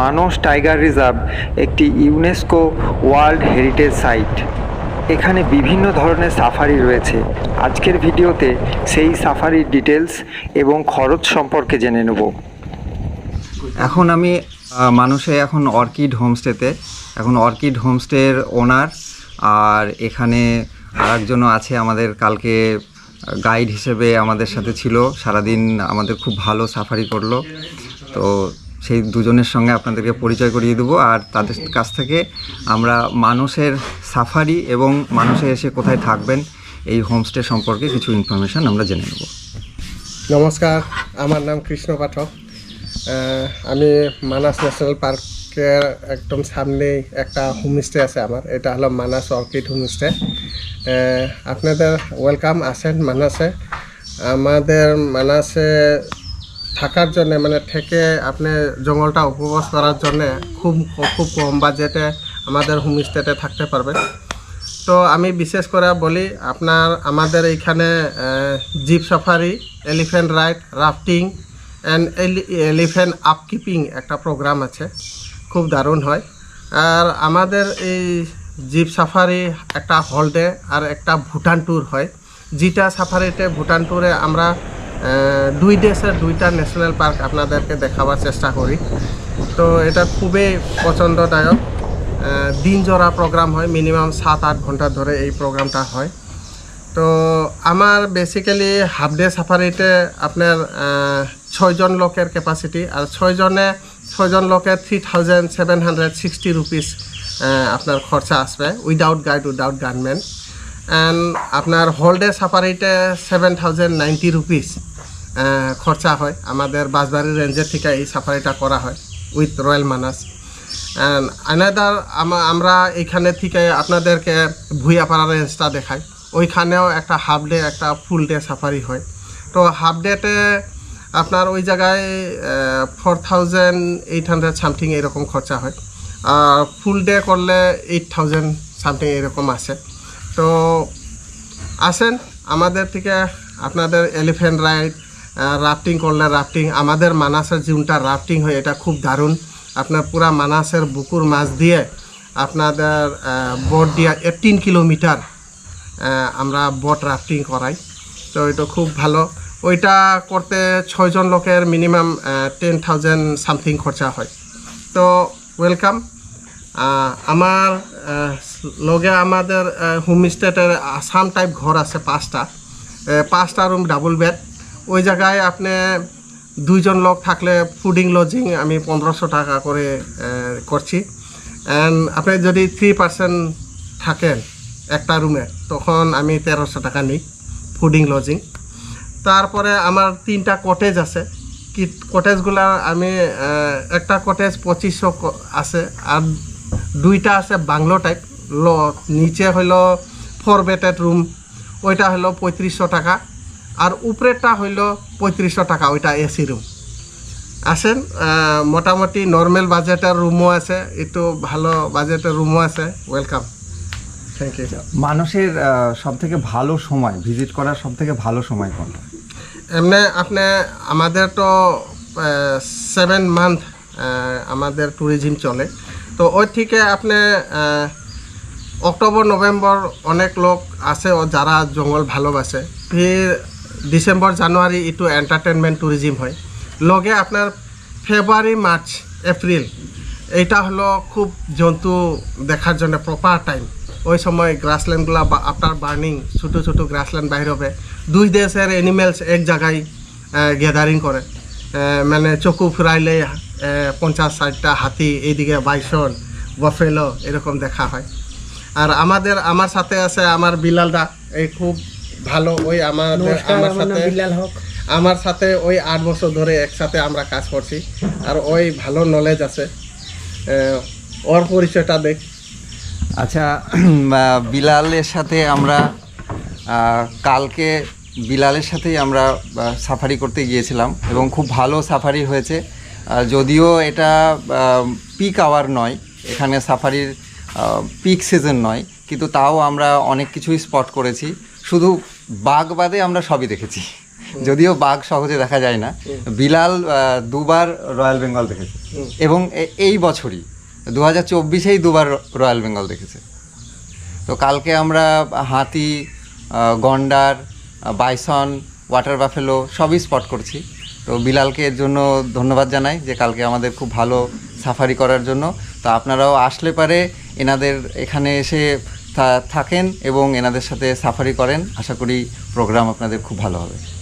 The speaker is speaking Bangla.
মানস টাইগার রিজার্ভ একটি ইউনেস্কো ওয়ার্ল্ড হেরিটেজ সাইট। এখানে বিভিন্ন ধরনের সাফারি রয়েছে। আজকের ভিডিওতে সেই সাফারির ডিটেলস এবং খরচ সম্পর্কে জেনে নেব। এখন আমি মানুষে এখন অর্কিড হোমস্টেতে। এখন অর্কিড হোমস্টের ওনার আর এখানে আরেকজনও আছে আমাদের কালকে গাইড হিসেবে আমাদের সাথে ছিল। সারাদিন আমাদের খুব ভালো সাফারি করল। তো সেই দুজনের সঙ্গে আপনাদেরকে পরিচয় করিয়ে দেবো। আর তাদের কাছ থেকে আমরা মানুষের সাফারি এবং মানুষে এসে কোথায় থাকবেন, এই হোমস্টে সম্পর্কে কিছু ইনফরমেশন আমরা জেনে নেব। নমস্কার, আমার নাম কৃষ্ণ পাঠক। আমি মানাস ন্যাশনাল পার্কের একদম সামনেই একটা হোমস্টে আছে আমার। এটা হলো মানাস অর্কিড হোমস্টে। আপনাদের ওয়েলকাম আসেন মানাসে। আমাদের মানাসে থাকার জন্য মানে থেকে আপনি জঙ্গলটা উপবাস করার জন্য খুব খুব কম বাজেটে আমাদের হোমস্টেতে থাকতে পারবেন তো আমি বিশেষ করে বলি, আপনার, আমাদের এইখানে jeep safari elephant ride rafting and elephant upkeeping একটা প্রোগ্রাম আছে। খুব দারুণ হয়। আর আমাদের এই জিপ সাফারি একটা হলডে আর একটা ভুটান ট্যুর হয়। যেটা সাফারিতে ভুটান ট্যুরে আমরা দুই দেশের দুইটা ন্যাশনাল পার্ক আপনাদেরকে দেখাবার চেষ্টা করি। তো এটা খুবই পছন্দদায়ক। দিন জোড়া প্রোগ্রাম হয় মিনিমাম সাত আট ঘণ্টা ধরে এই প্রোগ্রামটা হয়। তো আমার বেসিক্যালি হাফ ডে সাফারিতে আপনার ছয়জন লোকের ক্যাপাসিটি আর ছয়জনে ছয়জন লোকের three thousand seven hundred sixty rupees আপনার খরচা আসবে without guide without gunman and আপনার হোল ডে সাফারিতে সেভেন থাউজেন্ড নাইনটি রুপিস খরচা হয়। আমাদের বাসবাড়ি রেঞ্জের থেকে এই সাফারিটা করা হয় উইথ রয়্যাল মানাস আনাদার আমরা এখানে থেকে আপনাদেরকে ভুইয়াপাড়া রেঞ্জটা দেখাই। ওইখানেও একটা হাফ ডে একটা ফুল ডে সাফারি হয়। তো হাফ ডেতে আপনার ওই জায়গায় four thousand eight hundred something এরকম খরচা হয়। আর ফুল ডে করলে এইট থাউজেন্ড সামথিং এরকম আসে। তো আসেন, আমাদের থেকে আপনাদের এলিফ্যান্ট রাইড রাফটিং করলে রাফটিং আমাদের মানাসের যেটা রাফটিং হয়, এটা খুব দারুণ। আপনার পুরা মানাসের বুকুর মাছ দিয়ে আপনাদের বোট দিয়ে এইটিন কিলোমিটার আমরা বোট রাফটিং করাই। তো এটা খুব ভালো। ওইটা করতে ছয়জন লোকের মিনিমাম টেন থাউজেন্ড সামথিং খরচা হয়। তো ওয়েলকাম আমার লগে আমাদের হোমস্টেটের আসাম টাইপ ঘর আছে পাঁচটা। পাঁচটা রুম ডাবল বেড ওই জায়গায় আপনি দুইজন লোক থাকলে ফুডিং লজিং আমি পনেরোশো টাকা করে করছি। অ্যান্ড আপনি যদি থ্রি পার্সেন্ট থাকেন একটা রুমে তখন আমি তেরোশো টাকা নিই ফুডিং লজিং। তারপরে আমার তিনটা কটেজ আছে। কি কটেজগুলা আমি একটা কটেজ পঁচিশশো আছে আর দুইটা আছে বাংলো টাইপ ল, নিচে হইল ফোর বেডেড রুম ওইটা হলো পঁয়ত্রিশশো টাকা। আর উপরেরটা হইল পঁয়ত্রিশশো টাকা ওইটা এসি রুম আসেন মোটামুটি নর্মাল বাজেটের রুমও আছে একটু ভালো বাজেটের রুমও আছে। ওয়েলকাম থ্যাংক ইউ মানুষের সব থেকে ভালো সময় ভিজিট করার সব থেকে ভালো সময় কোনটা? এমনি আপনি আমাদের তো সেভেন মান্থ আমাদের ট্যুরিজম চলে। তো ওই থেকে আপনি অক্টোবর নভেম্বর অনেক লোক আছে ও যারা জঙ্গল ভালোবাসে। ফির ডিসেম্বর, জানুয়ারি একটু এন্টারটেনমেন্ট ট্যুরিজম হয়। লগে আপনার ফেব্রুয়ারি মার্চ এপ্রিল এইটা হলো খুব জন্তু দেখার জন্য প্রপার টাইম ওই সময় গ্রাসল্যান্ডগুলো আফটার বার্নিং ছোটো ছোটো গ্রাসল্যান্ড বাইর হবে। দুই দেশের অ্যানিমেলস এক জায়গায় গ্যাদারিং করে। মানে চকু ফিরাইলে পঞ্চাশ, ষাটটা হাতি এইদিকে বাইসন বফেলো এরকম দেখা হয়। আর আমাদের, আমার সাথে আছে আমার বিলালদা, এই খুব ভালো ওই আমাদের আমার সাথে আমার সাথে ওই আট বছর ধরে একসাথে আমরা কাজ করছি। আর ওই ভালো নলেজ আছে। ওর পরিচয়টা দেখ। আচ্ছা বিলালের সাথে আমরা কালকে বিলালের সাথেই আমরা সাফারি করতে গিয়েছিলাম এবং খুব ভালো সাফারি হয়েছে। যদিও এটা পিক আওয়ার নয় এখানে সাফারির পিক সিজন নয় কিন্তু তাও আমরা অনেক কিছুই স্পট করেছি। শুধু বাঘ বাদে আমরা সবই দেখেছি। যদিও বাঘ সহজে দেখা যায় না। বিলাল দুবার রয়্যাল বেঙ্গল দেখেছে। এবং এই বছরই দু হাজার চব্বিশেই দুবার রয়্যাল বেঙ্গল দেখেছে। তো কালকে আমরা হাতি গন্ডার বাইসন, ওয়াটার বাফেলো সবই স্পট করছি। তো বিলালকে এর জন্য ধন্যবাদ জানাই যে কালকে আমাদের খুব ভালো সাফারি করার জন্য। তো আপনারাও আসলে পারে এনাদের এখানে এসে থাকেন এবং এনাদের সাথে সাফারি করেন। আশা করি প্রোগ্রাম আপনাদের খুব ভালো হবে।